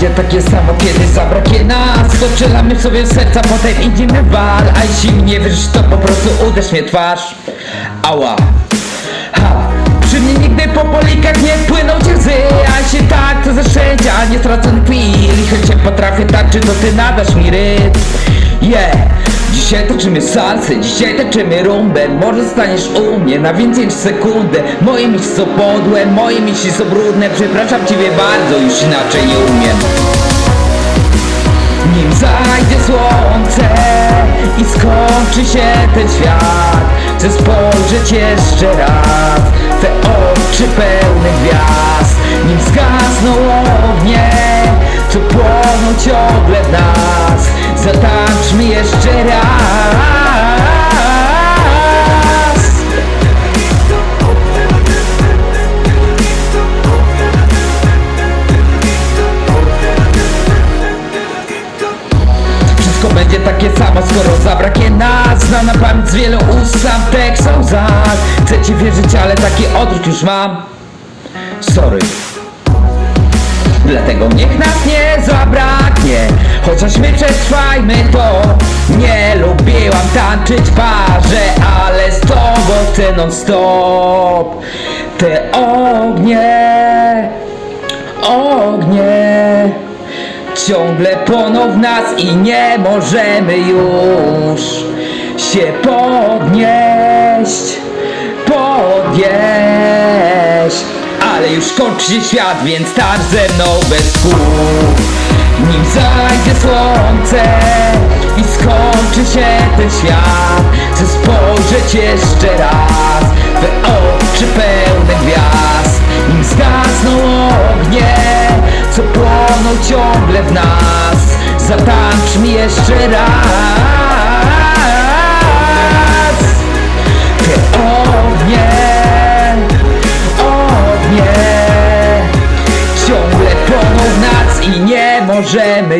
Będzie takie samo, kiedy zabraknie nas. Strzelamy sobie serca, potem idziemy w bal A jeśli mnie wierzysz, to po prostu uderz mnie twarz. Ała. Ha. Przy mnie nigdy po polikach nie płyną cię łzy A się tak to ze szczęścia, nie stracony chwil choć cię potrafię tak, czy to ty nadasz mi rytm Dzisiaj toczymy salsy, dzisiaj toczymy rumbę. Może staniesz u mnie na więcej niż sekundę. Moje myśli są podłe, moje myśli są brudne. Przepraszam ciebie bardzo, już inaczej nie umiem. Nim zajdzie słońce i skończy się ten świat Chcę spojrzeć jeszcze raz te oczy pełne gwiazd. Nim zgasną ognie, co płoną ciągle w nas Zatańczmy jeszcze raz. Wszystko będzie takie samo, skoro zabraknie nas. Znam na pamięć z wielu ust sam tekst łzach Chcę ci wierzyć, ale taki odruch już mam. Sorry. Dlatego niech nas nie zabraknie Chociaż my przetrwajmy to Nie lubiłam tańczyć parze Ale z tobą chcę non stop Te ognie Ognie Ciągle płoną w nas i nie możemy już się podnieść, Się świat, więc tańcz ze mną bez kół. Nim zajdzie słońce i skończy się ten świat, chcę spojrzeć jeszcze raz we oczy pełne gwiazd. Nim zgasną ognie, co płoną ciągle w nas Zatańcz mi jeszcze raz możemy